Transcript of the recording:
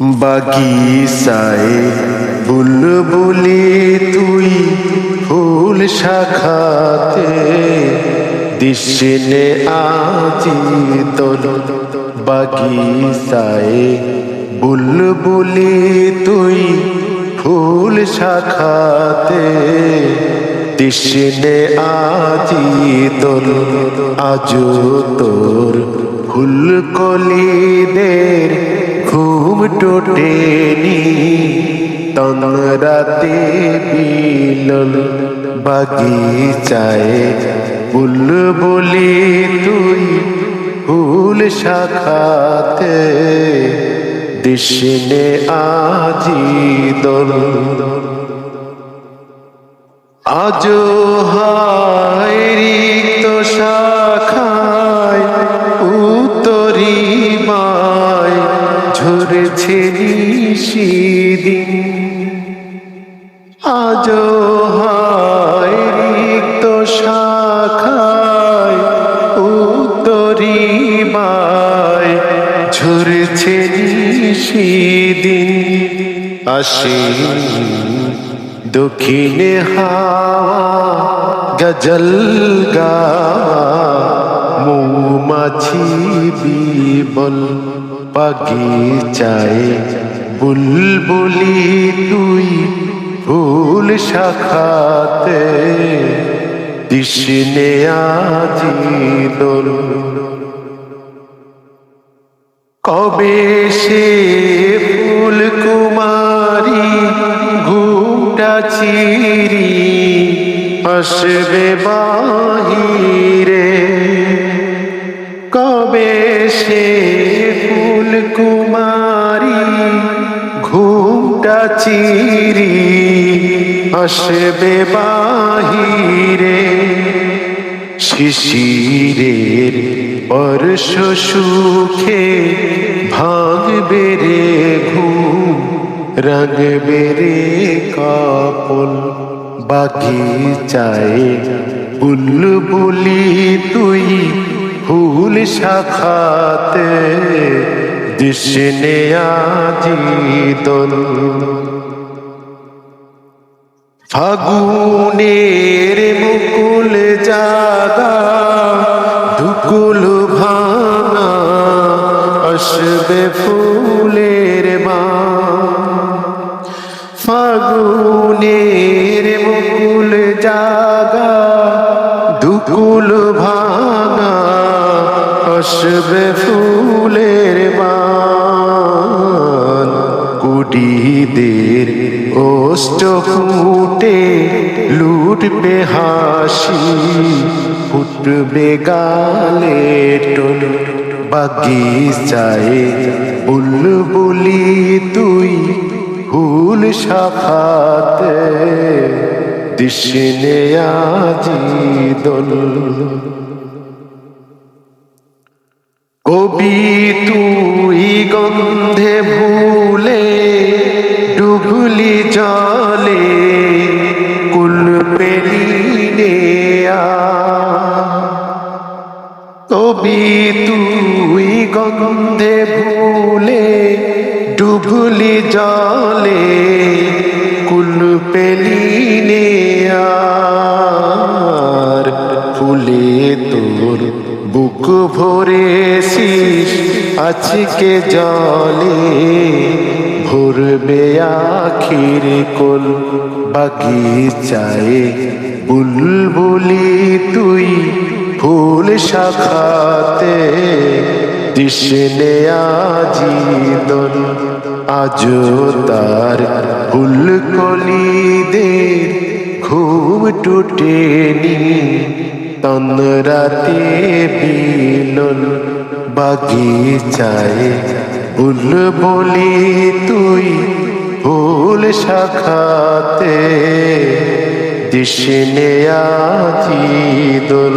বাগিসায় বুলবুলি তুই ফুল শাখাতে দিশনে আজি তোর বাগিসায় বুলবুলি তুই ফুল শাখাতে দিশনে আজি তোর আজো তোর ফুল কলিদের ঘুম টোটেনি তনরাতে বিলল বাগিচায় বুলবুলি তুই ফুল শাখাতে দিশনে আজি দল। আজো হায় ঝরেছে নিশিদিন। আজো হায় রিক্ত শাখায়, উত্তরি মায় ঝরেছে নিশিদিন। আসিন দক্ষিণে হাওয়া, গজল গাওয়া মৌমাছি বিবল বাগিচায় বুলবুলি তুই ফুল শাখাতে। দিশনে আজি দোল। কবে সে ফুল কুমারী ঘুমটা চিরি, আসবে বাহিরে ঘুমটা চিরি আসবে বাহিরে। শিশিরের বর্ষ সুখে ভাঙবে রে ঘুম, রাঙবে রে কাপল। বাগিচায় বুলবুলি তুই ফুল শাখাতে দিশনে আজি দোল ফাগুনের মুকুল জাগা ধুকুল ভাঙা আসবে ফুলের মা ফাগুনের মুকুল জাগা ধুকুল ভাঙা আসবে ফুলের মান কুডিদের ওষ্ট ফুটে লুটবে হাসি, ফুটবে গালে টোল বাগিচায় বুলবুলি তুই ফুল শাখাতে দিশনে আজি দোল। কবি তুই গন্ধে ভুলে ডুবলি জলে কুল পেলিনে কবি তুই গন্ধে ভুলে ডুবলি জলে শীষ আজকে জলে ভরবে আখির কোল, বাগিচায় বুলবুলি তুই ফুল শাখাতে দিশনে আজি দল আজো তার ফুল কলিদের ঘুম টুটেনি। তন্দ্রাতে বিলল বাগিচায় বুলবুলি তুই ফুল শাখাতে দিশনে আজি দোল।